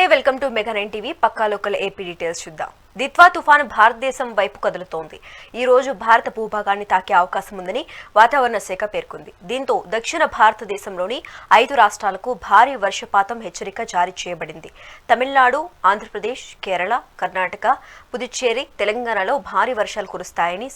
నమస్తే welcome to mega nine TV. Pakka local AP details చూద్దాం. దిత్వా తుఫాను భారతదేశం వైపు కదులుతోంది. ఈ రోజు భారత భూభాగాన్ని తాకే అవకాశం ఉందని వాతావరణ శాఖ పేర్కొంది. దీంతో దక్షిణ భారతదేశంలోని ఐదు రాష్ట్రాలకు భారీ వర్షపాతం హెచ్చరిక జారీ చేయబడింది. తమిళనాడు ఆంధ్రప్రదేశ్ కేరళ కర్ణాటక పుదుచ్చేరి తెలంగాణలో భారీ వర్షాలు కురుస్తాయని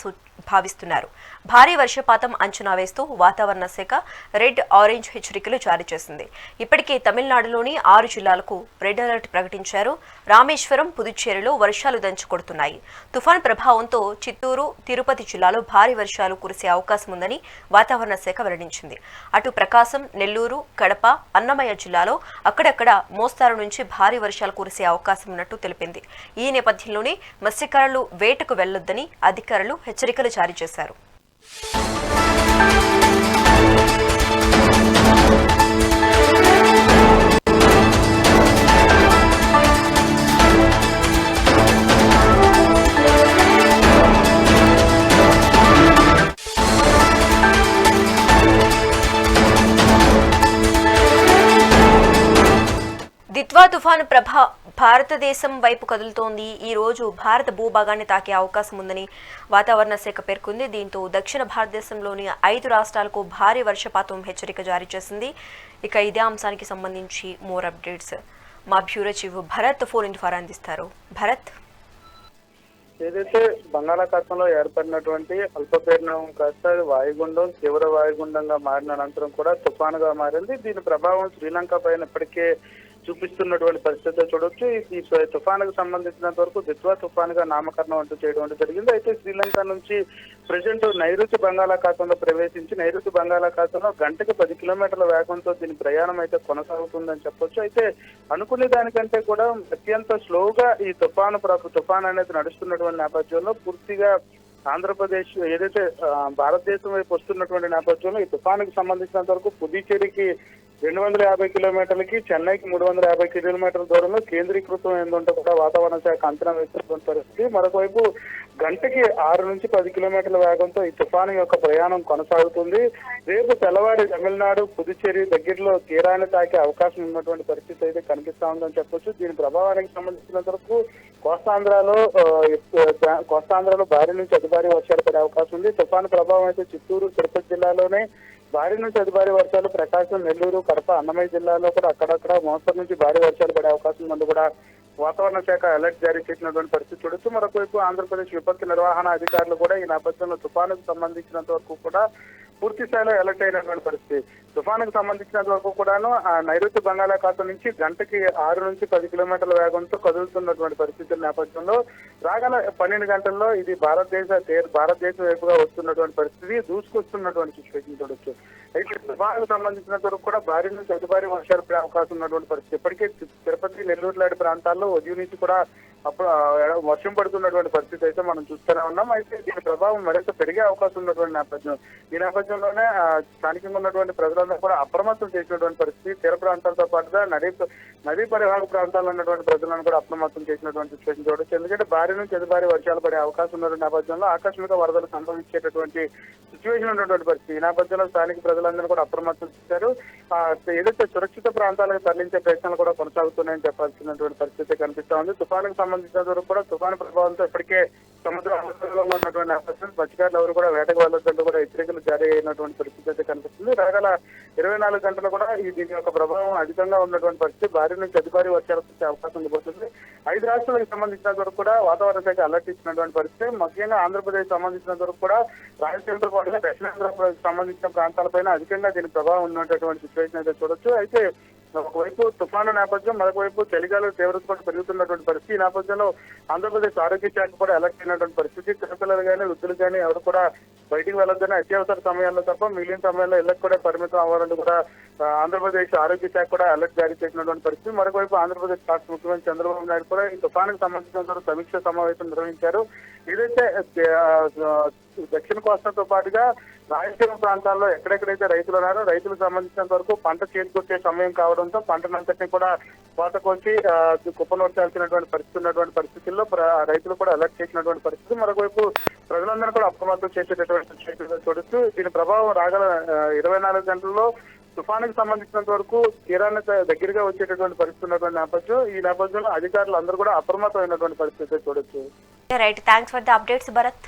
భావిస్తున్నారు. భారీ వర్షపాతం అంచనా వేస్తూ వాతావరణ శాఖ రెడ్ ఆరెంజ్ హెచ్చరికలు జారీ చేసింది. ఇప్పటికే తమిళనాడులోని ఆరు జిల్లాలకు రెడ్ అలర్ట్ ప్రకటించారు. రామేశ్వరం పుదుచ్చేరిలో వర్షాలు దంచుకొడుతున్నాయి తుఫాన్ ప్రభావంతో చిత్తూరు తిరుపతి జిల్లాలో భారీ వర్షాలు కురిసే అవకాశం ఉందని వాతావరణ శాఖ వెల్లడించింది. అటు ప్రకాశం నెల్లూరు కడప అన్నమయ్య జిల్లాలో అక్కడక్కడ మోస్తారు నుంచి భారీ వర్షాలు కురిసే అవకాశం ఉన్నట్టు తెలిపింది. ఈ నేపథ్యంలోనే మత్స్యకారులు వేటకు వెళ్ళొద్దని అధికారులు హెచ్చరికలు జారీ చేశారు. Música దిత్వా తుఫాను ప్రభా భారతదేశం వైపు కదులుతోంది. ఈ రోజు భారత భూభాగాన్ని తాకే అవకాశం ఉందని వాతావరణ శాఖ పేర్కొంది. దీంతో దక్షిణ భారతదేశంలోని ఐదు రాష్ట్రాలకు భారీ వర్షపాతం హెచ్చరిక జారీ చేసింది. ఇక ఇదే అంశానికి సంబంధించి మోర్ అప్డేట్స్. మా bureau chief Bharat phone in for అందిస్తారు. భరత్. ఏదైతే బంగాళాఖాతంలో ఏర్పడినటువంటి అల్పపీడనం కాస్త వాయుగుండం తీవ్ర వాయుగుండంగా మారిన అనంతరం కూడా తుఫానుగా మారింది. దీని ప్రభావం శ్రీలంక పైన ఇప్పటికే చూపిస్తున్నటువంటి పరిస్థితి చూడొచ్చు. ఈ తుఫానుకు సంబంధించినంత వరకు దిత్వా తుఫానుగా నామకరణం అంటూ చేయడం అంటూ జరిగింది. అయితే శ్రీలంక నుంచి ప్రజెంట్ నైరుతి బంగాళాఖాతంలో ప్రవేశించి నైరుతి బంగాళాఖాతంలో గంటకు పది కిలోమీటర్ల వేగంతో దీని ప్రయాణం అయితే కొనసాగుతుందని చెప్పొచ్చు. అయితే అనుకునే దానికంటే కూడా అత్యంత స్లోగా ఈ తుఫాను ప్ర- తుఫాన్ అనేది నడుస్తున్నటువంటి నేపథ్యంలో పూర్తిగా ఆంధ్రప్రదేశ్ ఏదైతే భారతదేశం వైపు వస్తున్నటువంటి నేపథ్యంలో ఈ తుఫానుకు సంబంధించినంత వరకు పుదుచ్చేరికి రెండు వందల యాభై కిలోమీటర్లకి చెన్నైకి మూడు వందల యాభై కిలోమీటర్ల దూరంలో కేంద్రీకృతం ఏందంటే కూడా వాతావరణ శాఖ అంచనా వేస్తున్నటువంటి పరిస్థితి. మరొకవైపు గంటకి ఆరు నుంచి పది కిలోమీటర్ల వేగంతో ఈ తుఫాను యొక్క ప్రయాణం కొనసాగుతుంది. రేపు తెల్లవారి తమిళనాడు పుదుచ్చేరి దగ్గరలో తీరాన్ని తాకే అవకాశం ఉన్నటువంటి పరిస్థితి అయితే కనిపిస్తా ఉందని చెప్పొచ్చు. దీని ప్రభావానికి సంబంధించినంత వరకు కోస్తాంధ్రలో ఆ, కోస్తాంధ్రలో భారీ నుంచి అతి భారీ వర్షాలు పడే అవకాశం ఉంది. తుఫాను ప్రభావం అయితే చిత్తూరు తిరుపతి జిల్లాలోనే భారీ నుంచి అతి భారీ వర్షాలు ప్రకాశం నెల్లూరు కడప అన్నమయ్య జిల్లాలో కూడా అక్కడక్కడ మోస్తరు నుంచి భారీ వర్షాలు పడే అవకాశం ఉంది కూడా. వాతావరణ శాఖ అలర్ట్ జారీ చేసినటువంటి పరిస్థితి చూడొచ్చు. మరొకవైపు ఆంధ్రప్రదేశ్ విపత్తు నిర్వహణ అధికారులు కూడా ఈ నేపథ్యంలో తుఫానుకు సంబంధించినంత వరకు కూడా పూర్తి స్థాయిలో అలర్ట్ అయినటువంటి పరిస్థితి. తుఫానుకు సంబంధించినంత వరకు కూడాను ఆ నైరుతి బంగాళాఖాతం నుంచి గంటకి ఆరు నుంచి పది కిలోమీటర్ల వేగంతో కదులుతున్నటువంటి పరిస్థితుల నేపథ్యంలో రాగల పన్నెండు గంటల్లో ఇది భారతదేశ భారతదేశం వైపుగా వస్తున్నటువంటి పరిస్థితి దూసుకొస్తున్నటువంటి సిచ్యువేషన్ చూడొచ్చు. అయితే తుఫానుకు సంబంధించినంత వరకు కూడా భారీ నుంచి అతి భారీ వర్షాలు పడే అవకాశం ఉన్నటువంటి పరిస్థితి. ఇప్పటికే తిరుపతి నెల్లూరు లాంటి ప్రాంతాల్లో ఉదయం నుంచి కూడా అప్పుడు వర్షం పడుతున్నటువంటి పరిస్థితి అయితే మనం చూస్తూనే ఉన్నాం. అయితే దీని ప్రభావం మరింత పెరిగే అవకాశం ఉన్నటువంటి నేపథ్యం ఈ నేపథ్యంలోనే స్థానికంగా ఉన్నటువంటి ప్రజలందరూ కూడా అప్రమత్తం చేసినటువంటి పరిస్థితి తీర ప్రాంతాలతో పాటుగా నదీ నదీ పరిహార ప్రాంతాల్లో ఉన్నటువంటి ప్రజలను కూడా అప్రమత్తం చేసినటువంటి సిచ్యువేషన్ చూడొచ్చు. ఎందుకంటే భారీ నుంచి అతి భారీ వర్షాలు పడే అవకాశం ఉన్నటువంటి నేపథ్యంలో ఆకస్మిక వరదలు సంభవించేటటువంటి సిచ్యువేషన్ ఉన్నటువంటి పరిస్థితి. ఈ నేపథ్యంలో స్థానిక ప్రజలందరూ కూడా అప్రమత్తం చేశారు. ఏదైతే సురక్షిత ప్రాంతాలకు తరలించే ప్రయత్నాలు కూడా కొనసాగుతున్నాయని చెప్పాల్సినటువంటి పరిస్థితి కనిపిస్తా ఉంది. తుఫానుకు సంబంధించిన వరకు కూడా తుఫాను ప్రభావంతో ఇప్పటికే సముద్ర ఉన్నటువంటి నేపథ్యం మత్స్యకారులు ఎవరు కూడా వేటకు వెళ్ళొద్దంటూ కూడా హెచ్చరికలు జారీ అయినటువంటి పరిస్థితి అయితే కనిపిస్తుంది. రాగల ఇరవై నాలుగు గంటలు కూడా ఈ దీని యొక్క ప్రభావం అధికంగా ఉన్నటువంటి పరిస్థితి భారీ నుంచి అతి భారీ వర్షాలు వచ్చే అవకాశం ఉండిపోతుంది. ఐదు రాష్ట్రాలకు సంబంధించిన వరకు కూడా వాతావరణ శాఖ అలర్ట్ ఇచ్చినటువంటి పరిస్థితి. ముఖ్యంగా ఆంధ్రప్రదేశ్ సంబంధించిన వరకు కూడా రాయలసీమతో పాటుగా దక్షిణాంధ్రప్రదేశ్ సంబంధించిన ప్రాంతాలపైన అధికంగా దీని ప్రభావం ఉన్నటువంటి సిచ్యువేషన్ అయితే చూడొచ్చు. అయితే ఒకవైపు తుఫాను నేపథ్యం మరొకవైపు చలిగాలు తీవ్రత కూడా పెరుగుతున్నటువంటి పరిస్థితి. ఈ నేపథ్యంలో ఆంధ్రప్రదేశ్ ఆరోగ్య శాఖ కూడా అలర్ట్ అయినటువంటి పరిస్థితి. చిన్నపిల్లలు కానీ వృద్ధులు కానీ ఎవరు కూడా బయటికి వెళ్ళొద్దని అత్యవసర సమయాల్లో తప్ప మిగిలిన సమయాల్లో ఇళ్ళకు కూడా పరిమితం అవ్వాలని కూడా ఆంధ్రప్రదేశ్ ఆరోగ్య శాఖ కూడా అలర్ట్ జారీ చేసినటువంటి పరిస్థితి. మరొకవైపు ఆంధ్రప్రదేశ్ రాష్ట్ర ముఖ్యమంత్రి చంద్రబాబు నాయుడు కూడా ఈ తుఫానికి సంబంధించిన సమీక్ష సమావేశం నిర్వహించారు. ఏదైతే దక్షిణ కోస్తాతో పాటుగా రాయలసీమ ప్రాంతాల్లో ఎక్కడెక్కడైతే రైతులు ఉన్నారో రైతులకు సంబంధించినంత వరకు పంట చేతికొచ్చే సమయం కావడంతో పంటనంతటిని కూడా కోతకొచ్చి ఆ, కుప్పనొచ్చాల్సినటువంటి పరిస్థితి ఉన్నటువంటి పరిస్థితుల్లో రైతులు కూడా అలర్ట్ చేసినటువంటి పరిస్థితి. మరొకవైపు ప్రజలందరూ కూడా అప్రమత్తం చేసేటటువంటి చూడొచ్చు దీని ప్రభావం రాగల ఇరవై నాలుగు గంటల్లో తుఫానికి సంబంధించినంత వరకు తీరాన్ని దగ్గరగా వచ్చేటటువంటి పరిస్థితి ఉన్నటువంటి నేపథ్యం ఈ నేపథ్యంలో అధికారులు అందరూ కూడా అప్రమత్తమైనటువంటి పరిస్థితి చూడొచ్చు. Right thanks for the updates Bharat.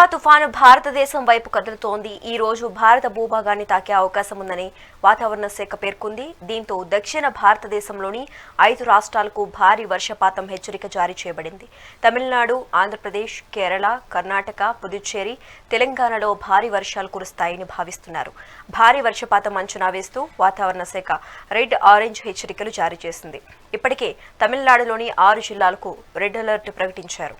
Ditwah తుఫాను భారతదేశం వైపు కదులుతోంది. ఈ రోజు భారత భూభాగాన్ని తాకే అవకాశం ఉందని వాతావరణ శాఖ పేర్కొంది. దీంతో దక్షిణ భారతదేశంలోని ఐదు రాష్ట్రాలకు భారీ వర్షపాతం హెచ్చరిక జారీ చేయబడింది. తమిళనాడు ఆంధ్రప్రదేశ్ కేరళ కర్ణాటక పుదుచ్చేరి తెలంగాణలో భారీ వర్షాలు కురుస్తాయని భావిస్తున్నారు. భారీ వర్షపాతం అంచనా వేస్తూ వాతావరణ శాఖ రెడ్ ఆరెంజ్ హెచ్చరికలు జారీ చేసింది. ఇప్పటికే తమిళనాడులోని ఆరు జిల్లాలకు రెడ్ అలర్ట్ ప్రకటించారు.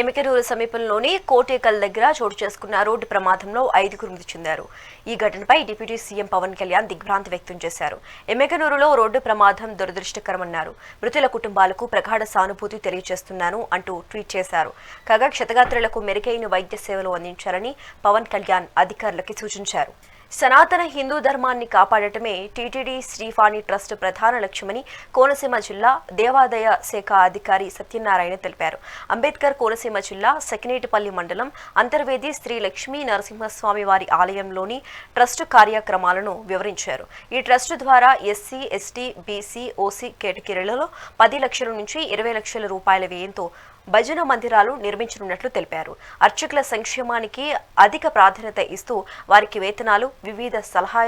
ఎమికెరూరు సమీపంలోని కోటేకల్ దగ్గర చోటు చేసుకున్న రోడ్డు ప్రమాదంలో ఐదుగురు మృతి చెందారు. ఈ ఘటనపై డిప్యూటీ సీఎం పవన్ కళ్యాణ్ దిగ్భ్రాంతి వ్యక్తం చేశారు. ఎమ్మెగనూరులో రోడ్డు ప్రమాదం దురదృష్టకరమన్నారు. మృతుల కుటుంబాలకు ప్రగాఢ సానుభూతి తెలియజేస్తున్నాను అంటూ ట్వీట్ చేశారు. కాగా క్షతగాత్రులకు మెరుగైన వైద్య సేవలు అందించాలని పవన్ కళ్యాణ్ అధికారులకి సూచించారు. సనాతన హిందూ ధర్మాన్ని కాపాడటమే టీటీడీ శ్రీఫాణి ట్రస్ట్ ప్రధాన లక్ష్యమని కోనసీమ జిల్లా దేవాదాయ శాఖ అధికారి సత్యనారాయణ తెలిపారు. అంబేద్కర్ కోనసీమ జిల్లా సెకినేటిపల్లి మండలం అంతర్వేది శ్రీ లక్ష్మీ నరసింహస్వామి వారి ఆలయంలోని ట్రస్ట్ కార్యక్రమాలను వివరించారు. ఈ ట్రస్ట్ ద్వారా ఎస్సీ ఎస్టీ బీసీ ఓసీ కేటగిరీలలో పది లక్షల నుంచి ఇరవై లక్షల రూపాయల వ్యయంతో భజన మందిరాలు నిర్మించనున్నట్లు తెలిపారు. అర్చకుల సంక్షేమానికి అధిక ప్రాధాన్యత ఇస్తూ వారికి వేతనాలు వివిధ సలహా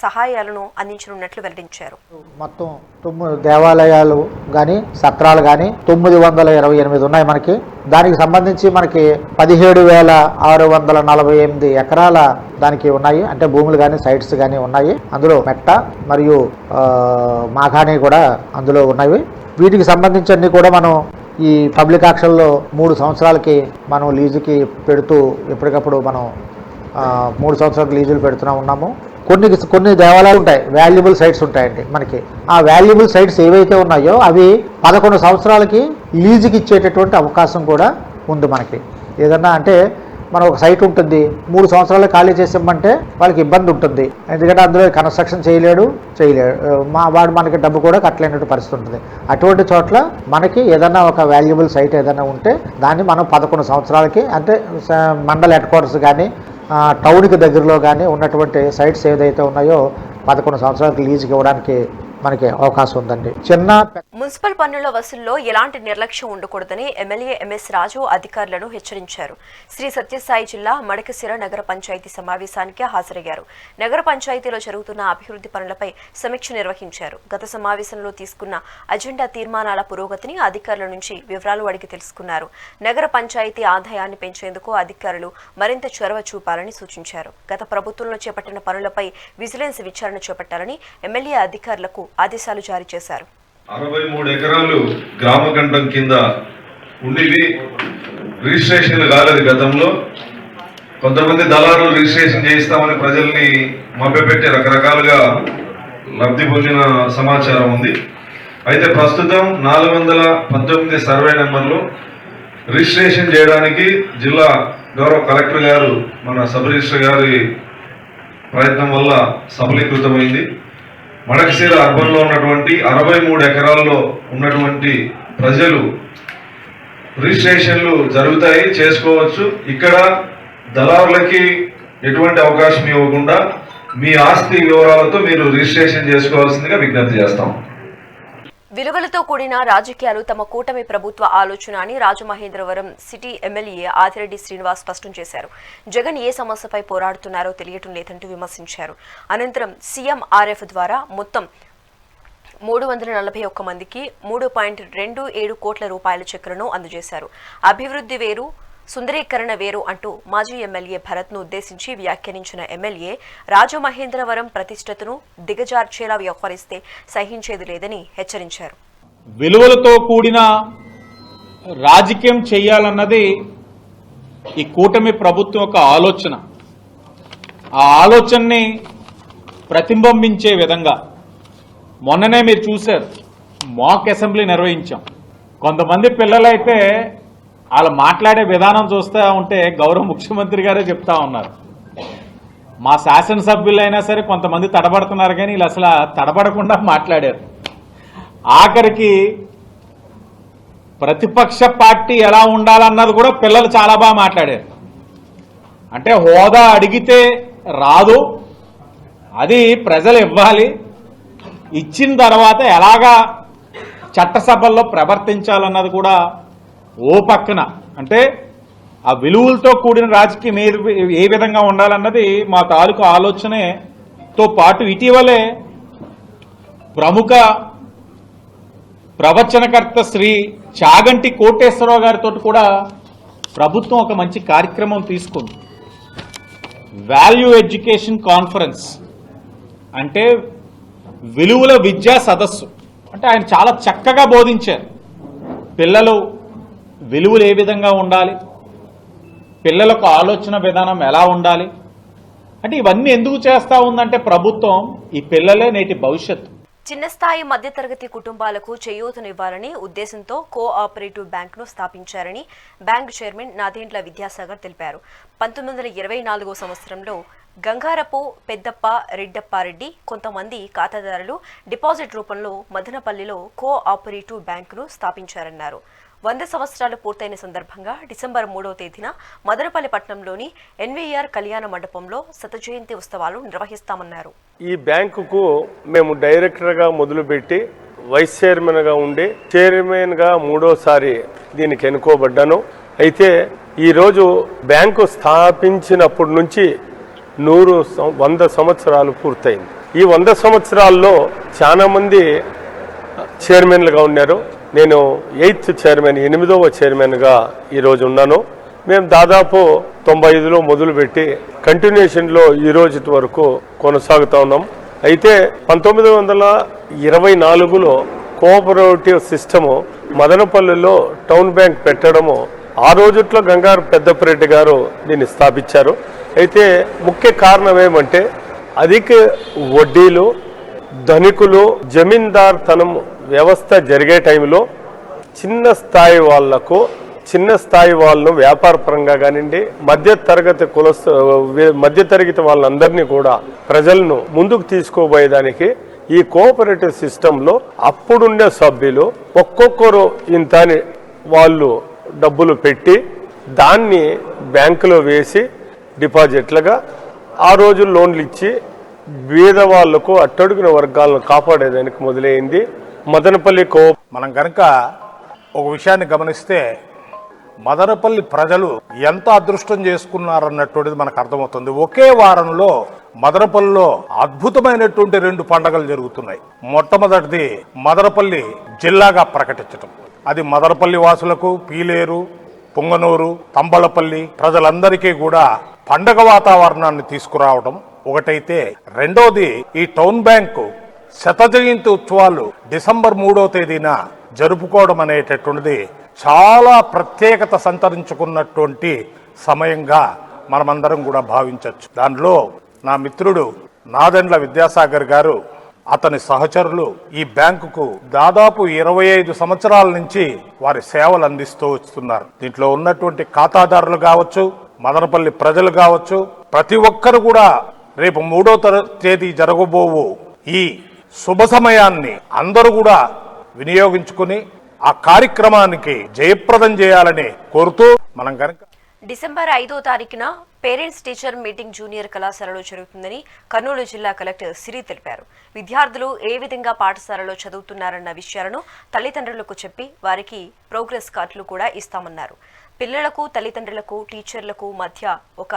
సహాయాలను అందించనున్నట్లు వెల్లడించారు. మొత్తం తొమ్మిది దేవాలయాలు కానీ సత్రాలు కానీ తొమ్మిది వందల ఇరవై ఎనిమిది ఉన్నాయి మనకి. దానికి సంబంధించి మనకి పదిహేడు వేల ఆరు వందల నలభై ఎనిమిది ఎకరాల దానికి ఉన్నాయి. అంటే భూములు కానీ సైట్స్ కానీ ఉన్నాయి. అందులో మెట్ట మరియు మాఘాని కూడా అందులో ఉన్నాయి వీటికి సంబంధించి అన్ని కూడా మనం ఈ పబ్లిక్ ఆక్షన్లో మూడు సంవత్సరాలకి మనం లీజుకి పెడుతూ ఎప్పటికప్పుడు మనం మూడు సంవత్సరాలకు లీజులు పెడుతూనే ఉన్నాము. కొన్ని కొన్ని దేవాలయాలు ఉంటాయి వాల్యుబుల్ సైట్స్ ఉంటాయండి మనకి. ఆ వాల్యుబుల్ సైట్స్ ఏవైతే ఉన్నాయో అవి పదకొండు సంవత్సరాలకి లీజుకి ఇచ్చేటటువంటి అవకాశం కూడా ఉంది మనకి. ఏదన్నా అంటే మనం ఒక సైట్ ఉంటుంది మూడు సంవత్సరాలు ఖాళీ చేసామంటే వాళ్ళకి ఇబ్బంది ఉంటుంది. ఎందుకంటే అందులో కన్స్ట్రక్షన్ చేయలేడు చేయలేడు. మా వాడు మనకి డబ్బు కూడా కట్టలేనటువంటి పరిస్థితి ఉంటుంది. అటువంటి చోట్ల మనకి ఏదైనా ఒక వాల్యుబుల్ సైట్ ఏదైనా ఉంటే దాన్ని మనం పదకొండు సంవత్సరాలకి అంటే మండల హెడ్ క్వార్టర్స్ కానీ టౌన్కి దగ్గరలో కానీ ఉన్నటువంటి సైట్స్ ఏదైతే ఉన్నాయో పదకొండు సంవత్సరాలకు లీజుకి ఇవ్వడానికి మనకి అవకాశం ఉందండి. చిన్న మున్సిపల్ పన్నుల వసూల్లో ఎలాంటి నిర్లక్ష్యం ఉండకూడదని ఎమ్మెల్యే ఎంఎస్ రాజు అధికారులను హెచ్చరించారు. శ్రీ సత్యసాయి జిల్లా మడకసిర నగర పంచాయతీ సమావేశానికి హాజరయ్యారు. నగర పంచాయతీలో జరుగుతున్న అభివృద్ధి పనులపై సమీక్ష నిర్వహించారు. గత సమావేశంలో తీసుకున్న అజెండా తీర్మానాల పురోగతిని అధికారుల నుంచి వివరాలు అడిగి తెలుసుకున్నారు. నగర పంచాయతీ ఆదాయాన్ని పెంచేందుకు అధికారులు మరింత చొరవ చూపాలని సూచించారు. గత ప్రభుత్వంలో చేపట్టిన పనులపై విజిలెన్స్ విచారణ చేపట్టాలని ఎమ్మెల్యే అధికారులకు ఆదేశాలు జారీ చేశారు. అరవై మూడు ఎకరాలు గ్రామ గండం కింద ఉండివి. రిజిస్ట్రేషన్ కాలేదు గతంలో. కొంతమంది దళారులు రిజిస్ట్రేషన్ చేయిస్తామని ప్రజల్ని మభ్యపెట్టి రకరకాలుగా లబ్ధి పొందిన సమాచారం ఉంది. అయితే ప్రస్తుతం నాలుగు వందల పంతొమ్మిది సర్వే నెంబర్లు రిజిస్ట్రేషన్ చేయడానికి జిల్లా గౌరవ కలెక్టర్ గారు మన సబ్ రిజిస్టర్ గారి ప్రయత్నం వల్ల సఫలీకృతమైంది. మడకశీల అర్బన్లో ఉన్నటువంటి అరవై మూడు ఎకరాల్లో ఉన్నటువంటి ప్రజలు రిజిస్ట్రేషన్లు జరుగుతాయి చేసుకోవచ్చు. ఇక్కడ దళారులకి ఎటువంటి అవకాశం ఇవ్వకుండా మీ ఆస్తి వివరాలతో మీరు రిజిస్ట్రేషన్ చేసుకోవాల్సిందిగా విజ్ఞప్తి చేస్తాం. విలువలతో కూడిన రాజకీయాలు తమ కూటమి ప్రభుత్వ ఆలోచన అని రాజమహేంద్రవరం సిటీ ఎమ్మెల్యే ఆదిరెడ్డి శ్రీనివాస్ స్పష్టం చేశారు. జగన్ ఏ సమస్యపై పోరాడుతున్నారో తెలియటం లేదంటూ విమర్శించారు. అనంతరం సీఎం ఆర్ఎఫ్ ద్వారా మొత్తం మూడు వందల నలభై ఒక్క మందికి మూడు పాయింట్ రెండు ఏడు కోట్ల రూపాయల చెక్కులను అందజేశారు. అభివృద్ధి వేరు సుందరీకరణ వేరు అంటూ మాజీ ఎమ్మెల్యే భరత్ను ఉద్దేశించి వ్యాఖ్యానించిన ఎమ్మెల్యే రాజమహేంద్రవరం ప్రతిష్టతను దిగజార్చేలా వ్యవహరిస్తే సహించేది లేదని హెచ్చరించారు. విలువలతో కూడిన రాజకీయం చేయాలన్నది ఈ కూటమి ప్రభుత్వం యొక్క ఆలోచన. ఆ ఆలోచనని ప్రతిబింబించే విధంగా మొన్ననే మీరు చూశారు మాక్ అసెంబ్లీ నిర్వహించాం. కొంతమంది పిల్లలైతే వాళ్ళు మాట్లాడే విధానం చూస్తూ ఉంటే గౌరవ ముఖ్యమంత్రి గారే చెప్తా ఉన్నారు. మా శాసనసభ్యులైనా సరే కొంతమంది తడబడుతున్నారు కానీ వీళ్ళు అసలు తడబడకుండా మాట్లాడారు. ఆఖరికి ప్రతిపక్ష పార్టీ ఎలా ఉండాలన్నది కూడా పిల్లలు చాలా బాగా మాట్లాడారు. అంటే హోదా అడిగితే రాదు అది ప్రజలు ఇవ్వాలి. ఇచ్చిన తర్వాత ఎలాగా చట్టసభల్లో ప్రవర్తించాలన్నది కూడా ఓ పక్కన. అంటే ఆ విలువలతో కూడిన రాజకీయం ఏ ఏ విధంగా ఉండాలన్నది మా తాలూకు ఆలోచనతో పాటు ఇటీవలే ప్రముఖ ప్రవచనకర్త శ్రీ చాగంటి కోటేశ్వరరావు గారితో కూడా ప్రభుత్వం ఒక మంచి కార్యక్రమం తీసుకుంది. Value education conference. అంటే విలువల విద్యా సదస్సు. అంటే ఆయన చాలా చక్కగా బోధించారు. పిల్లలు విలువలు ఏ విధంగా ఉండాలి? పిల్లలకు ఆలోచన విధానం ఎలా ఉండాలి? అంటే ఇవన్నీ ఎందుకు చేస్తా ఉందంటే ప్రభుత్వం ఈ పిల్లలే నేటి భవిష్యత్తు. చిన్న స్థాయి మధ్యతరగతి కుటుంబాలకు చేయూతనివ్వాలని ఉద్దేశంతో కో ఆపరేటివ్ బ్యాంకును స్థాపించారని బ్యాంక్ చైర్మన్ నాదేండ్ల విద్యాసాగర్ తెలిపారు. పంతొమ్మిది వందల ఇరవై నాలుగో సంవత్సరంలో గంగారపు పెద్దప్ప రెడ్డప్పారెడ్డి కొంతమంది ఖాతాదారులు డిపాజిట్ రూపంలో మదనపల్లిలో కో ఆపరేటివ్ బ్యాంకును స్థాపించారన్నారు. వంద సంవత్సరాలు పూర్తయిన సందర్భంగా డిసెంబర్ మూడవ తేదీన మదనపల్లి పట్టణంలోని ఎన్వీఆర్ కళ్యాణ మండపంలో శతజయంతి ఉత్సవాలు నిర్వహిస్తామన్నారు. ఈ బ్యాంకుకు మేము డైరెక్టర్గా మొదలుపెట్టి వైస్ చైర్మన్గా ఉండి చైర్మన్గా మూడోసారి దీనికి ఎన్నుకోబడ్డాను. అయితే ఈరోజు బ్యాంకు స్థాపించినప్పటి నుంచి నూరు సం- వంద సంవత్సరాలు పూర్తయింది. ఈ వంద సంవత్సరాల్లో చాలామంది చైర్మన్లుగా ఉన్నారు. నేను ఎయిత్ చైర్మన్ ఎనిమిదవ చైర్మన్గా ఈరోజు ఉన్నాను. మేము దాదాపు తొంభై ఐదులో మొదలుపెట్టి కంటిన్యూషన్లో ఈ రోజు వరకు కొనసాగుతా ఉన్నాం. అయితే పంతొమ్మిది వందల ఇరవై నాలుగులో కోఆపరేటివ్ సిస్టము మదనపల్లిలో టౌన్ బ్యాంక్ పెట్టడము ఆ రోజుట్లో గంగారు పెద్దపరెడ్డి గారు దీన్ని స్థాపించారు. అయితే ముఖ్య కారణం ఏమంటే అధిక వడ్డీలు ధనికులు జమీందార్ తనం వ్యవస్థ జరిగే టైంలో చిన్న స్థాయి వాళ్ళకు చిన్న స్థాయి వాళ్ళను వ్యాపారపరంగా కానివ్వండి మధ్య తరగతి కులస్థ మధ్య తరగతి వాళ్ళందరినీ కూడా ప్రజలను ముందుకు తీసుకోబోయేదానికి ఈ కోఆపరేటివ్ సిస్టంలో అప్పుడుండే సభ్యులు ఒక్కొక్కరు ఇంత వాళ్ళు డబ్బులు పెట్టి దాన్ని బ్యాంకులో వేసి డిపాజిట్లుగా ఆ రోజు లోన్లు ఇచ్చి బీద వాళ్ళకు అట్టడుగున వర్గాలను కాపాడేదానికి మొదలైంది. మదనపల్లి కో మనం కనుక ఒక విషయాన్ని గమనిస్తే మదనపల్లి ప్రజలు ఎంత అదృష్టం చేసుకున్నారన్నటువంటిది మనకు అర్థమవుతుంది. ఒకే వారంలో మదనపల్లిలో అద్భుతమైనటువంటి రెండు పండగలు జరుగుతున్నాయి. మొట్టమొదటిది మదనపల్లి జిల్లాగా ప్రకటించటం. అది మదనపల్లి వాసులకు పీలేరు పుంగనూరు తంబళపల్లి ప్రజలందరికీ కూడా పండగ వాతావరణాన్ని తీసుకురావడం ఒకటైతే రెండోది ఈ టౌన్ బ్యాంకు శత జయంతి ఉత్సవాలు డిసెంబర్ మూడో తేదీన జరుపుకోవడం అనేటటువంటిది చాలా ప్రత్యేకత సంతరించుకున్నటువంటి సమయంగా మనమందరం కూడా భావించవచ్చు దానిలో నా మిత్రుడు నాదెండ్ల విద్యాసాగర్ గారు అతని సహచరులు ఈ బ్యాంకుకు దాదాపు ఇరవై ఐదు సంవత్సరాల నుంచి వారి సేవలు అందిస్తూ వస్తున్నారు. దీంట్లో ఉన్నటువంటి ఖాతాదారులు కావచ్చు మదనపల్లి ప్రజలు కావచ్చు ప్రతి ఒక్కరు కూడా రేపు మూడో తర- తేదీ జరగబోవు ఈ శుభ సమయాన్ని అందరూ కూడా వినియోగించుకుని ఆ కార్యక్రమానికి జయప్రదం చేయాలని కోరుతూ మనం కనుక డిసెంబర్ ఐదో తారీఖున పేరెంట్స్ టీచర్ మీటింగ్ జూనియర్ కళాశాలలో జరుగుతుందని కర్నూలు జిల్లా కలెక్టర్ సిరి తెలిపారు. విద్యార్థులు ఏ విధంగా పాఠశాలలో చదువుతున్నారన్న విషయాలను తల్లిదండ్రులకు చెప్పి వారికి ప్రోగ్రెస్ కార్డులు కూడా ఇస్తామన్నారు. పిల్లలకు తల్లిదండ్రులకు టీచర్లకు మధ్య ఒక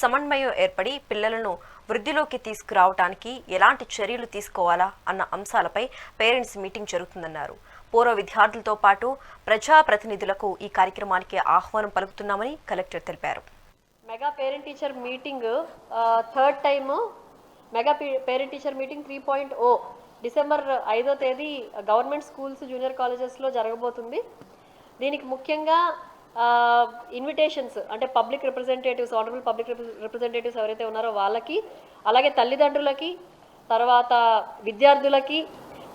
సమన్వయం ఏర్పడి పిల్లలను వృద్ధిలోకి తీసుకురావడానికి ఎలాంటి చర్యలు తీసుకోవాలా అన్న అంశాలపై పేరెంట్స్ మీటింగ్ జరుగుతుందన్నారు. పూర్వ విద్యార్థులతో పాటు ప్రజాప్రతినిధులకు ఈ కార్యక్రమానికి ఆహ్వానం పలుకుతున్నామని కలెక్టర్ తెలిపారు. Mega parent teacher meeting third time. Mega parent teacher meeting three point O December ఐదో తేదీ గవర్నమెంట్ స్కూల్స్ జూనియర్ కాలేజెస్లో జరగబోతుంది. దీనికి ముఖ్యంగా ఇన్విటేషన్స్ అంటే public representatives honourable public representatives ఎవరైతే ఉన్నారో వాళ్ళకి అలాగే తల్లిదండ్రులకి తర్వాత విద్యార్థులకి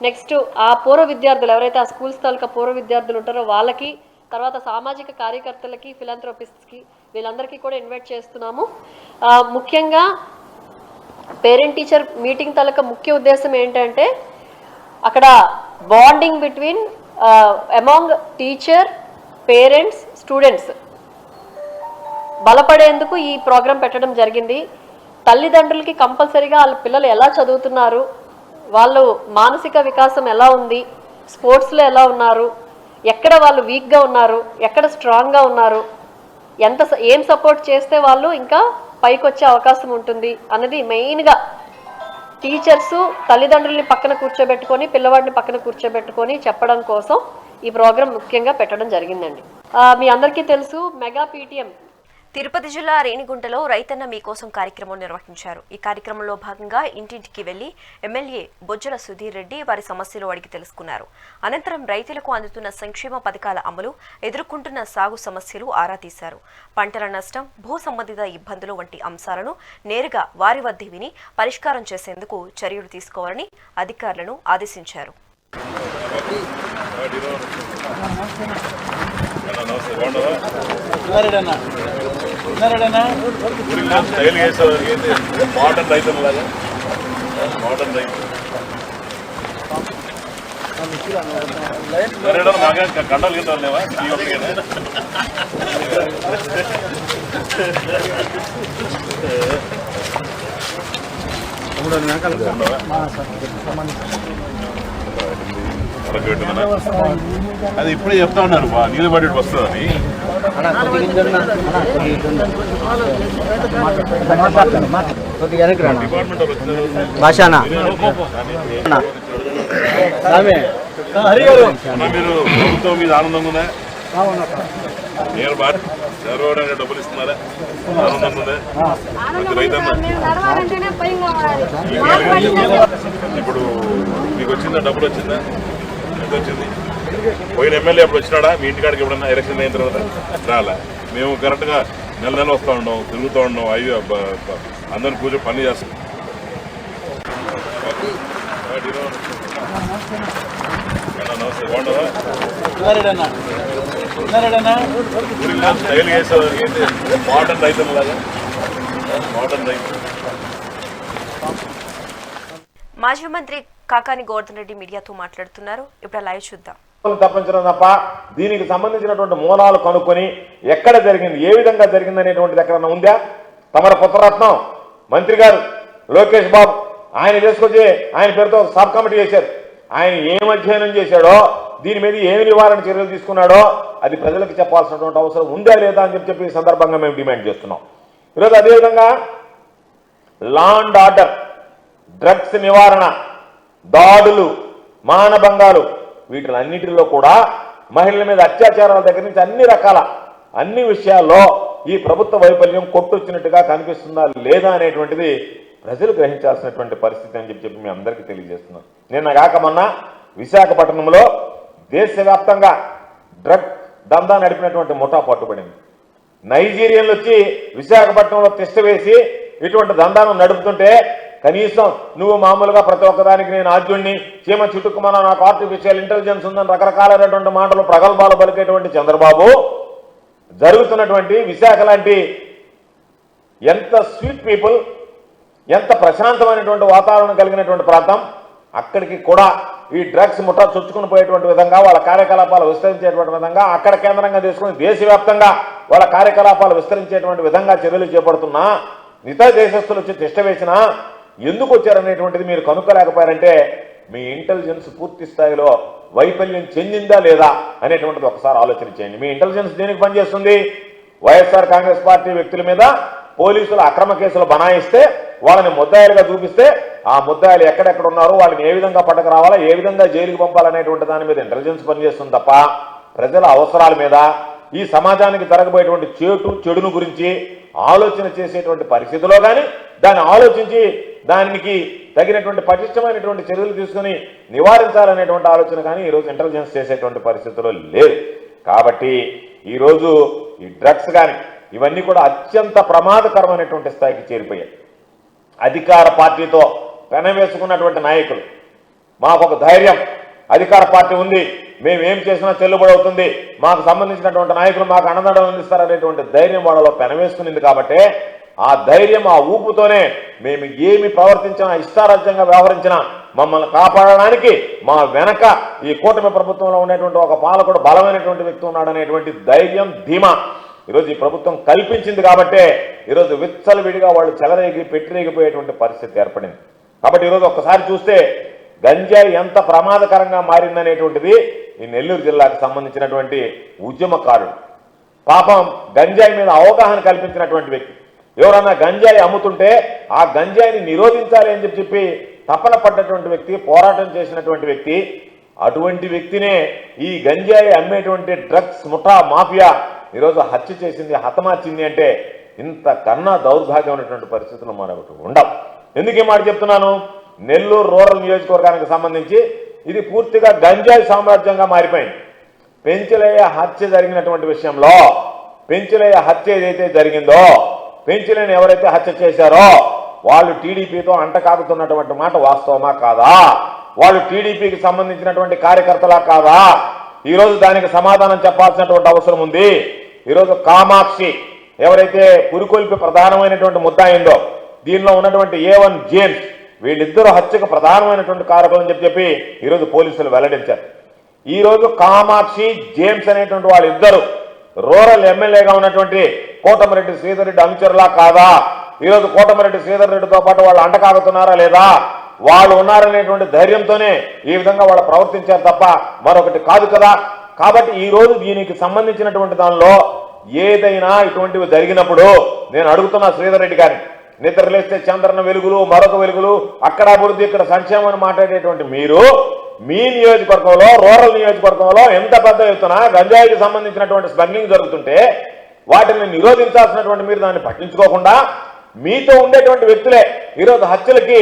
నెక్స్ట్ ఆ పూర్వ విద్యార్థులు ఎవరైతే ఆ స్కూల్స్ తాలూకా పూర్వ విద్యార్థులు ఉంటారో వాళ్ళకి తర్వాత సామాజిక కార్యకర్తలకి ఫిలాంథ్రోపిస్ట్స్కి వీళ్ళందరికీ కూడా ఇన్వైట్ చేస్తున్నాము. ముఖ్యంగా పేరెంట్ టీచర్ మీటింగ్ తాలూకా ముఖ్య ఉద్దేశం ఏంటంటే అక్కడ bonding between among teacher parents students బలపడేందుకు ఈ ప్రోగ్రాం పెట్టడం జరిగింది. తల్లిదండ్రులకి కంపల్సరీగా వాళ్ళ పిల్లలు ఎలా చదువుతున్నారు వాళ్ళు మానసిక వికాసం ఎలా ఉంది స్పోర్ట్స్లో ఎలా ఉన్నారు ఎక్కడ వాళ్ళు వీక్గా ఉన్నారు ఎక్కడ స్ట్రాంగ్గా ఉన్నారు ఎంత ఏం సపోర్ట్ చేస్తే వాళ్ళు ఇంకా పైకి వచ్చే అవకాశం ఉంటుంది అన్నది మెయిన్గా టీచర్సు తల్లిదండ్రుల్ని పక్కన కూర్చోబెట్టుకొని పిల్లవాడిని పక్కన కూర్చోబెట్టుకొని చెప్పడం కోసం ఈ ప్రోగ్రాం ముఖ్యంగా పెట్టడం జరిగిందండి. మీ అందరికీ తెలుసు మెగా పీటీఎం. తిరుపతి జిల్లా రేణిగుంటలో రైతన్న మీకోసం కార్యక్రమం నిర్వహించారు. ఈ కార్యక్రమంలో భాగంగా ఇంటింటికి వెళ్ళి ఎమ్మెల్యే బొజ్జల సుధీర్ రెడ్డి వారి సమస్యలు అడిగి తెలుసుకున్నారు. అనంతరం రైతులకు అందుతున్న సంక్షేమ పథకాల అమలు ఎదుర్కొంటున్న సాగు సమస్యలు ఆరా తీశారు. పంటల నష్టం భూ సంబంధిత ఇబ్బందులు వంటి అంశాలను నేరుగా వారి వద్ద విని పరిష్కారం చేసేందుకు చర్యలు తీసుకోవాలని అధికారులను ఆదేశించారు. స్టైల్ చేసావు మోడర్న్ రైతులు లాగా మోడర్న్ రైతు నాగా కండలు కింద లేవా అది ఇప్పుడే చెప్తా ఉన్నారు బా. నీళ్ళు పడి వస్తుందని. మీరు ప్రభుత్వం మీద ఆనందంగా ఉందా నేను బాగా చదవడానికి డబ్బులు ఇస్తున్నారా? ఆనందంగా ఉందా రైతన్న? ఇప్పుడు మీకు వచ్చిందా? డబ్బులు వచ్చిందా? ఎంత వచ్చింది. పోయిన ఎమ్మెల్యే అప్పుడు వచ్చినాడా? మీ ఇంటికాడికి ఎప్పుడన్నా ఎలక్షన్ అయిన తర్వాత? రాలా. మేము కరెక్ట్గా నెల నెల వస్తూ ఉన్నాం తిరుగుతూ ఉన్నాం అబ్బా. అందరిని కూర్చొని పని చేస్తాం. నమస్తే స్టైల్ ఏంటి? మోడర్న్ రైతులు లాగా. మోడర్న్ రైతు. మాజీ మంత్రి కాకాని గోవర్ధన్ రెడ్డి మీడియాతో మాట్లాడుతున్నారు. ఇప్పుడు లైవ్ చూద్దాం. తప్పించడం తప్ప దీనికి సంబంధించినటువంటి మూలాలు కనుక్కొని ఎక్కడ జరిగింది ఏ విధంగా జరిగింది అనేటువంటిది ఎక్కడన్నా ఉందా? తమర పుత్రరత్నం మంత్రి గారు లోకేష్ బాబు ఆయన తీసుకొచ్చి ఆయన పేరుతో సబ్ కమిటీ చేశారు. ఆయన ఏం అధ్యయనం చేశాడో దీని మీద ఏమి నివారణ చర్యలు తీసుకున్నాడో అది ప్రజలకు చెప్పాల్సినటువంటి అవసరం ఉందా లేదా అని చెప్పి చెప్పి సందర్భంగా మేము డిమాండ్ చేస్తున్నాం. ఈరోజు అదేవిధంగా లా అండ్ ఆర్డర్ డ్రగ్స్ నివారణ దాడులు మానభంగాలు వీటిలన్నిటిలో కూడా మహిళల మీద అత్యాచారాల దగ్గర నుంచి అన్ని రకాల అన్ని విషయాల్లో ఈ ప్రభుత్వ వైఫల్యం కొట్టొచ్చినట్టుగా కనిపిస్తుందా లేదా అనేటువంటిది ప్రజలు గ్రహించాల్సినటువంటి పరిస్థితి అని చెప్పి చెప్పి మీ అందరికీ తెలియజేస్తున్నాం నిన్న కాక మొన్న విశాఖపట్నంలో దేశవ్యాప్తంగా డ్రగ్ దందా నడిపినటువంటి ముఠా పట్టుబడింది. నైజీరియన్లు వచ్చి విశాఖపట్నంలో తిష్ట వేసి ఇటువంటి దందాను నడుపుతుంటే కనీసం నువ్వు మామూలుగా ప్రతి ఒక్కదానికి నేను ఆద్యుణ్ణి చీమ చుట్టుకుమన నాకు ఆర్టిఫిషియల్ ఇంటెలిజెన్స్ ఉందని రకరకాలైనటువంటి మాటలు ప్రగల్భాలు పలికేటువంటి చంద్రబాబు జరుగుతున్నటువంటి విశాఖ లాంటి ఎంత స్వీట్ పీపుల్ ఎంత ప్రశాంతమైనటువంటి వాతావరణం కలిగినటువంటి ప్రాంతం అక్కడికి కూడా ఈ డ్రగ్స్ ముఠా చొచ్చుకుని పోయేటువంటి విధంగా వాళ్ళ కార్యకలాపాలు విస్తరించేటువంటి విధంగా అక్కడ కేంద్రంగా తీసుకుని దేశవ్యాప్తంగా వాళ్ళ కార్యకలాపాలు విస్తరించేటువంటి విధంగా చర్యలు చేపడుతున్నా మిగతా దేశస్తులు వచ్చి తిష్ట వేసినా ఎందుకు వచ్చారనేటువంటిది మీరు కనుక్కోలేకపోయారంటే మీ ఇంటెలిజెన్స్ పూర్తి స్థాయిలో వైఫల్యం చెందిందా లేదా అనేటువంటిది ఒకసారి ఆలోచన చేయండి. మీ ఇంటెలిజెన్స్ దేనికి పనిచేస్తుంది? వైఎస్ఆర్ కాంగ్రెస్ పార్టీ వ్యక్తుల మీద పోలీసులు అక్రమ కేసులు బనాయిస్తే వాళ్ళని ముద్దాయిలుగా చూపిస్తే ఆ ముద్దాయిలు ఎక్కడెక్కడ ఉన్నారు వాళ్ళని ఏ విధంగా పట్టకు రావాలా ఏ విధంగా జైలుకి పంపాలనేటువంటి దాని మీద ఇంటెలిజెన్స్ పనిచేస్తుంది తప్ప ప్రజల అవసరాల మీద ఈ సమాజానికి జరగబోయేటువంటి చేటు చెడును గురించి ఆలోచన చేసేటువంటి పరిస్థితిలో కానీ దాన్ని ఆలోచించి దానికి తగినటువంటి పటిష్టమైనటువంటి చర్యలు తీసుకుని నివారించాలనేటువంటి ఆలోచన కానీ ఈరోజు ఇంటెలిజెన్స్ చేసేటువంటి పరిస్థితుల్లో లేదు. కాబట్టి ఈరోజు ఈ డ్రగ్స్ కానీ ఇవన్నీ కూడా అత్యంత ప్రమాదకరమైనటువంటి స్థాయికి చేరిపోయాయి. అధికార పార్టీతో పెనవేసుకున్నటువంటి నాయకులు మాకు ఒక ధైర్యం అధికార పార్టీ ఉంది మేము ఏం చేసినా చెల్లుబడి అవుతుంది. మాకు సంబంధించినటువంటి నాయకులు మాకు అన్నదండం అందిస్తారనేటువంటి ధైర్యం వాళ్ళలో పెనవేసుకునింది కాబట్టి ఆ ధైర్యం ఆ ఊపుతోనే మేము ఏమి ప్రవర్తించినా ఇష్టారాజ్యంగా వ్యవహరించినా మమ్మల్ని కాపాడడానికి మా వెనక ఈ కూటమి ప్రభుత్వంలో ఉండేటువంటి ఒక పాలకుడు బలమైనటువంటి వ్యక్తి ఉన్నాడనేటువంటి ధైర్యం ధీమా ఈరోజు ఈ ప్రభుత్వం కల్పించింది కాబట్టే ఈరోజు విచ్చలవిడిగా వాళ్ళు చెలరేగి పెట్టిరేగిపోయేటువంటి పరిస్థితి ఏర్పడింది. కాబట్టి ఈరోజు ఒక్కసారి చూస్తే గంజాయి ఎంత ప్రమాదకరంగా మారిందనేటువంటిది ఈ నెల్లూరు జిల్లాకు సంబంధించినటువంటి ఉద్యమకారుడు. పాపం గంజాయి మీద అవగాహన కల్పించినటువంటి వ్యక్తి. ఎవరన్నా గంజాయి అమ్ముతుంటే ఆ గంజాయిని నిరోధించాలి అని చెప్పి చెప్పి తపన పడ్డటువంటి వ్యక్తి పోరాటం చేసినటువంటి వ్యక్తి అటువంటి వ్యక్తినే ఈ గంజాయి అమ్మేటువంటి డ్రగ్స్ ముఠా మాఫియా ఈరోజు హత్య చేసింది హతమార్చింది అంటే ఇంతకన్నా దౌర్భాగ్యమైనటువంటి పరిస్థితులు మనకు ఉండవు. ఎందుకే మాట చెప్తున్నాను? నెల్లూరు రూరల్ నియోజకవర్గానికి సంబంధించి ఇది పూర్తిగా గంజాయి సామ్రాజ్యంగా మారిపోయింది. పెంచలయ్య హత్య జరిగినటువంటి విషయంలో పెంచలయ్య హత్య ఏదైతే జరిగిందో పెంచలేని ఎవరైతే హత్య చేశారో వాళ్ళు టీడీపీతో అంటకాగుతున్నటువంటి మాట వాస్తవమా కాదా? వాళ్ళు టీడీపీకి సంబంధించినటువంటి కార్యకర్తలా కాదా? ఈరోజు దానికి సమాధానం చెప్పాల్సినటువంటి అవసరం ఉంది. ఈరోజు కామాక్షి ఎవరైతే పురికొల్పి ప్రధానమైనటువంటి ముద్దాయిందో దీనిలో ఉన్నటువంటి ఏ వన్ జేమ్స్ వీళ్ళిద్దరూ హత్యకు ప్రధానమైనటువంటి కారకులు అని చెప్పి చెప్పి ఈరోజు పోలీసులు వెల్లడించారు. ఈరోజు కామాక్షి జేమ్స్ అనేటువంటి వాళ్ళిద్దరు రూరల్ ఎమ్మెల్యేగా ఉన్నటువంటి కోటమిరెడ్డి శ్రీధర్ రెడ్డి అనుచరులా కాదా? ఈరోజు కోటమిరెడ్డి శ్రీధర్ రెడ్డితో పాటు వాళ్ళు అంటకాగుతున్నారా లేదా? వాళ్ళు ఉన్నారనేటువంటి ధైర్యంతోనే ఈ విధంగా వాళ్ళు ప్రవర్తించారు తప్ప మరొకటి కాదు కదా? కాబట్టి ఈ రోజు దీనికి సంబంధించినటువంటి దానిలో ఏదైనా ఇటువంటివి జరిగినప్పుడు నేను అడుగుతున్నా శ్రీధర్ రెడ్డి గారిని. నిద్రలేస్తే చంద్రన వెలుగులు మరొక వెలుగులు అక్కడ అభివృద్ధి ఇక్కడ సంక్షేమం అని మాట్లాడేటువంటి మీరు మీ నియోజకవర్గంలో రూరల్ నియోజకవర్గంలో ఎంత పెద్ద ఎత్తున గంజాయికి సంబంధించినటువంటి స్మగ్లింగ్ జరుగుతుంటే వాటిని నిరోధించాల్సినటువంటి మీరు దాన్ని పట్టించుకోకుండా మీతో ఉండేటువంటి వ్యక్తులే ఈరోజు హత్యలకి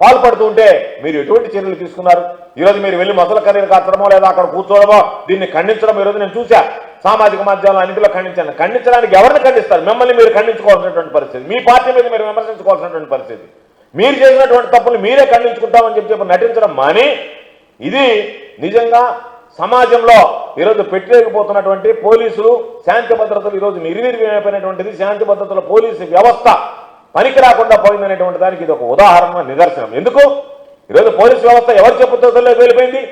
పాల్పడుతూ ఉంటే మీరు ఎటువంటి చర్యలు తీసుకున్నారు? ఈరోజు మీరు వెళ్ళి మొసల కర్రీలు కట్టడమో లేదా అక్కడ కూర్చోవడమో దీన్ని ఖండించడం ఈరోజు నేను చూశా. సామాజిక మాధ్యమాలు అన్నింటిలో ఖండించండి ఖండించడానికి ఎవరిని ఖండిస్తారు? మిమ్మల్ని మీరు ఖండించుకోవాల్సినటువంటి పరిస్థితి. మీ పార్టీ మీద మీరు విమర్శించుకోవాల్సినటువంటి పరిస్థితి. మీరు చేసినటువంటి తప్పులు మీరే ఖండించుకుంటామని చెప్పి చెప్పి నటించడం మాని. ఇది నిజంగా సమాజంలో ఈరోజు పెట్టలేకపోతున్నటువంటి పోలీసులు శాంతి భద్రతలు ఈరోజు నిర్వీర్యమైపోయినటువంటిది. శాంతి భద్రతల పోలీసు వ్యవస్థ పనికి రాకుండా పోయిందనేటువంటి దానికి ఇది ఒక ఉదాహరణ నిదర్శనం. ఎందుకు? ఈరోజు పోలీసు వ్యవస్థ ఎవరు చెప్పుతో వెళ్ళిపోయింది.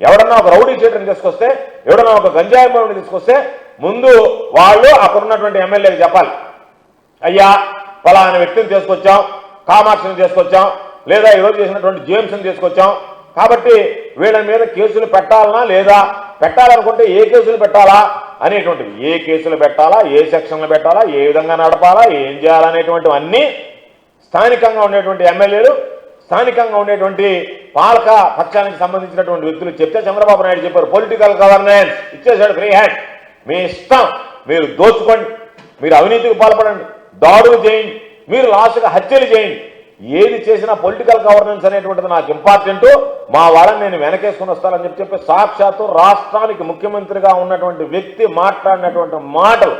ఎవడన్నా ఒక రౌడీ చీటర్ని తీసుకొస్తే ఎవడన్నా ఒక గంజాయి మరుని తీసుకొస్తే ముందు వాళ్ళు అక్కడున్నటువంటి ఎమ్మెల్యేకి చెప్పాలి. అయ్యా ఫలానా వ్యక్తిని తీసుకొచ్చాం కామాక్షిని తీసుకొచ్చాం లేదా ఈరోజు చేసినటువంటి జేమ్స్ని తీసుకొచ్చాం. కాబట్టి వీళ్ళ మీద కేసులు పెట్టాలనా లేదా? పెట్టాలనుకుంటే ఏ కేసులు పెట్టాలా? అనేటువంటివి. ఏ కేసులు పెట్టాలా? ఏ సెక్షన్లు పెట్టాలా? ఏ విధంగా నడపాలా? ఏం చేయాలనేటువంటివన్నీ స్థానికంగా ఉండేటువంటి ఎమ్మెల్యేలు స్థానికంగా ఉండేటువంటి పాలక పక్షానికి సంబంధించినటువంటి వ్యక్తులు చెప్తే చంద్రబాబు నాయుడు చెప్పారు పొలిటికల్ గవర్నెన్స్ ఇచ్చేసాడు ఫ్రీ హ్యాండ్ మీ ఇష్టం మీరు దోచుకోండి మీరు అవినీతికి పాల్పడండి దాడులు చేయండి మీరు లాస్ట్గా హత్యలు చేయండి. ఏది చేసినా పొలిటికల్ గవర్నెన్స్ అనేటువంటిది నాకు ఇంపార్టెంట్ మా వాళ్ళని నేను వెనకేసుకుని వస్తానని చెప్పి చెప్పి సాక్షాత్తు రాష్ట్రానికి ముఖ్యమంత్రిగా ఉన్నటువంటి వ్యక్తి మాట్లాడినటువంటి మాటలు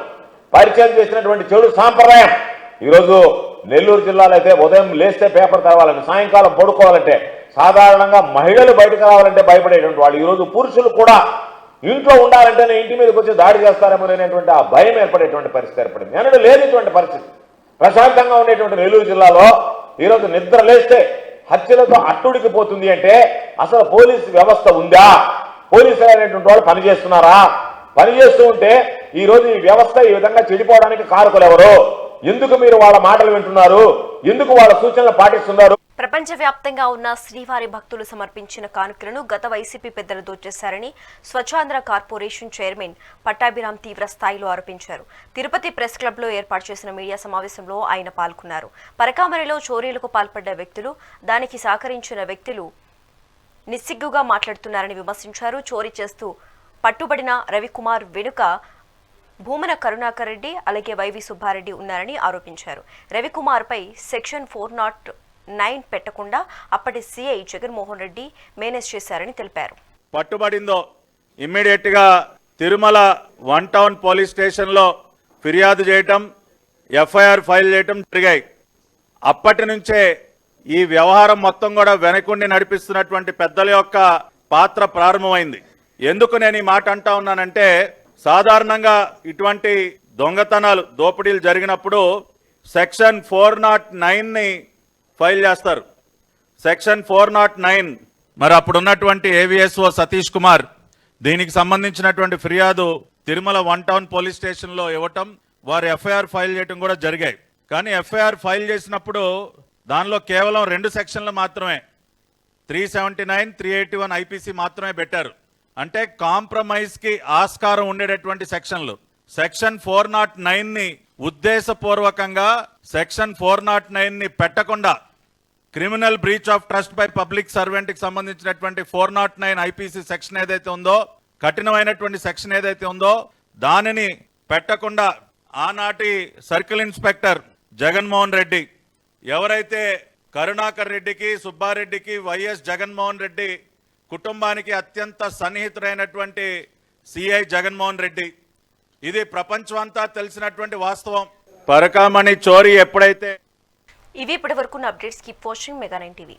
పరిచయం చేసినటువంటి చెడు సాంప్రదాయం. ఈరోజు నెల్లూరు జిల్లాలో అయితే ఉదయం లేస్తే పేపర్ తేవాలంటే సాయంకాలం పడుకోవాలంటే సాధారణంగా మహిళలు బయటకు రావాలంటే భయపడేటువంటి వాళ్ళు. ఈరోజు పురుషులు కూడా ఇంట్లో ఉండాలంటేనే ఇంటి మీదకి వచ్చి దాడి చేస్తారేమో అనేటువంటి ఆ భయం ఏర్పడేటువంటి పరిస్థితి ఏర్పడింది. ఎన్నడూ లేనిటువంటి పరిస్థితి. ప్రశాంతంగా ఉండేటువంటి నెల్లూరు జిల్లాలో ఈరోజు నిద్ర లేస్తే హత్యలతో అట్టుడికి పోతుంది అంటే అసలు పోలీసు వ్యవస్థ ఉందా? పోలీసులు అనేటువంటి వాళ్ళు పనిచేస్తున్నారా? పనిచేస్తూ ఉంటే ఈరోజు ఈ వ్యవస్థ ఈ విధంగా చెడిపోవడానికి కారకులు ఎవరు? ఎందుకు మీరు వాళ్ళ మాటలు వింటున్నారు? ఎందుకు వాళ్ళ సూచనలు పాటిస్తున్నారు? ప్రపంచవ్యాప్తంగా ఉన్న శ్రీవారి భక్తులు సమర్పించిన కానుకలను గత వైసీపీ పెద్దలు దోచేశారని స్వచ్ఛాంధ్ర కార్పొరేషన్ చైర్మన్ పట్టాభిరామ్ తీవ్ర స్థాయిలో ఆరోపించారు. తిరుపతి ప్రెస్ క్లబ్లో ఏర్పాటు చేసిన మీడియా సమావేశంలో ఆయన పాల్గొన్నారు. పరకామరిలో చోరీలకు పాల్పడ్డ వ్యక్తులు దానికి సహకరించిన వ్యక్తులు నిస్సిగ్గుగా మాట్లాడుతున్నారని విమర్శించారు. చోరీ చేస్తూ పట్టుబడిన రవికుమార్ వెనుక భూమన కరుణాకర్ రెడ్డి అలాగే వైవి సుబ్బారెడ్డి ఉన్నారని ఆరోపించారు. రవికుమార్పై సెక్షన్ ఫోర్ నాట్ నైన్ పెట్టకుండా అప్పటి సీఐ జగన్మోహన్ రెడ్డి మేనేజ్ చేశారని తెలిపారు. పట్టుబడిందో ఇమ్మీడియట్గా తిరుమల వన్ టౌన్ పోలీస్ స్టేషన్లో ఫిర్యాదు చేయటం ఎఫ్ఐఆర్ ఫైల్ చేయటం జరిగాయి. అప్పటి నుంచే ఈ వ్యవహారం మొత్తం కూడా వెనకుండి నడిపిస్తున్నటువంటి పెద్దల యొక్క పాత్ర ప్రారంభమైంది. ఎందుకు నేను ఈ మాట అంటా ఉన్నానంటే సాధారణంగా ఇటువంటి దొంగతనాలు దోపిడీలు జరిగినప్పుడు సెక్షన్ ఫోర్ నాట్ నైన్ని ఫైల్ చేస్తారు. Section four not nine. మరి అప్పుడున్నటువంటి ఏవిఎస్ఓ సతీష్ కుమార్ దీనికి సంబంధించినటువంటి ఫిర్యాదు తిరుమల వన్ టౌన్ పోలీస్ స్టేషన్లో ఇవ్వటం వారు ఎఫ్ఐఆర్ ఫైల్ చేయటం కూడా జరిగాయి. కానీ ఎఫ్ఐఆర్ ఫైల్ చేసినప్పుడు దానిలో కేవలం రెండు సెక్షన్లు మాత్రమే. Three seventy nine three eighty one IPC మాత్రమే పెట్టారు. అంటే కాంప్రమైజ్కి ఆస్కారం ఉండేటటువంటి సెక్షన్లు. సెక్షన్ ఫోర్ నాట్ నైన్ని ఉద్దేశపూర్వకంగా సెక్షన్ ఫోర్ నాట్ నైన్ని పెట్టకుండా criminal breach of trust by public సర్వెంట్కి సంబంధించినటువంటి four not nine IPC section ఏదైతే ఉందో కఠినమైనటువంటి సెక్షన్ ఏదైతే ఉందో దానిని పెట్టకుండా ఆనాటి సర్కిల్ ఇన్స్పెక్టర్ జగన్మోహన్ రెడ్డి ఎవరైతే కరుణాకర్ రెడ్డికి సుబ్బారెడ్డికి వైఎస్ జగన్మోహన్ రెడ్డి కుటుంబానికి అత్యంత సన్నిహితుడైనటువంటి సిఐ జగన్మోహన్ రెడ్డి. ఇది ప్రపంచం అంతా తెలిసినటువంటి వాస్తవం. పరకామణి చోరీ ఎప్పుడైతే ఇవి ఇప్పటి వరకు updates keep watching mega nine TV.